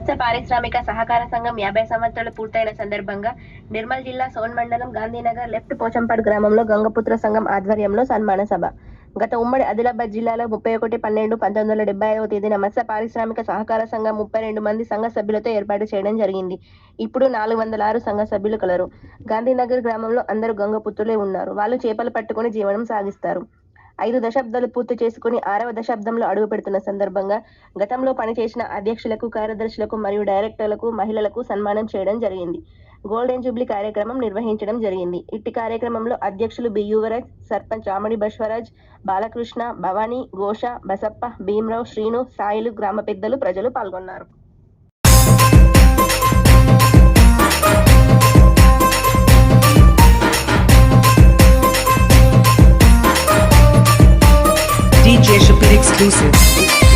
మత్స్య పారిశ్రామిక సహకార సంఘం యాభై సంవత్సరాలు పూర్తయిన సందర్భంగా నిర్మల్ జిల్లా సోన్ మండలం గాంధీనగర్ లెఫ్ట్ పోచంపాడు గ్రామంలో గంగపుత్ర సంఘం ఆధ్వర్యంలో సన్మాన సభ. గత ఉమ్మడి ఆదిలాబాద్ జిల్లాలో ముప్పై ఒకటి పన్నెండు పంతొమ్మిది వందల డెబ్బై ఐదవ తేదీన మత్స్య పారిశ్రామిక సహకార సంఘం ముప్పై రెండు మంది సంఘ సభ్యులతో ఏర్పాటు చేయడం జరిగింది. ఇప్పుడు నాలుగు వందల ఆరు సంఘ సభ్యులు కలరు. గాంధీనగర్ గ్రామంలో అందరూ గంగపుత్రులే ఉన్నారు. వాళ్ళు చేపలు పట్టుకొని జీవనం సాగిస్తారు. ఐదు దశాబ్దాలు పూర్తి చేసుకుని ఆరవ దశాబ్దంలో అడుగు పెడుతున్న సందర్భంగా గతంలో పనిచేసిన అధ్యక్షులకు కార్యదర్శులకు మరియు డైరెక్టర్లకు మహిళలకు సన్మానం చేయడం జరిగింది. గోల్డెన్ జూబ్లీ కార్యక్రమం నిర్వహించడం జరిగింది. ఇట్టి కార్యక్రమంలో అధ్యక్షులు బి యువరాజ్ సర్పంచ్ ఆమడి బశ్వరాజ్ బాలకృష్ణ భవానీ ఘోష బసప్ప భీమరావు శ్రీను సాయిలు గ్రామ పెద్దలు ప్రజలు పాల్గొన్నారు. Exclusive.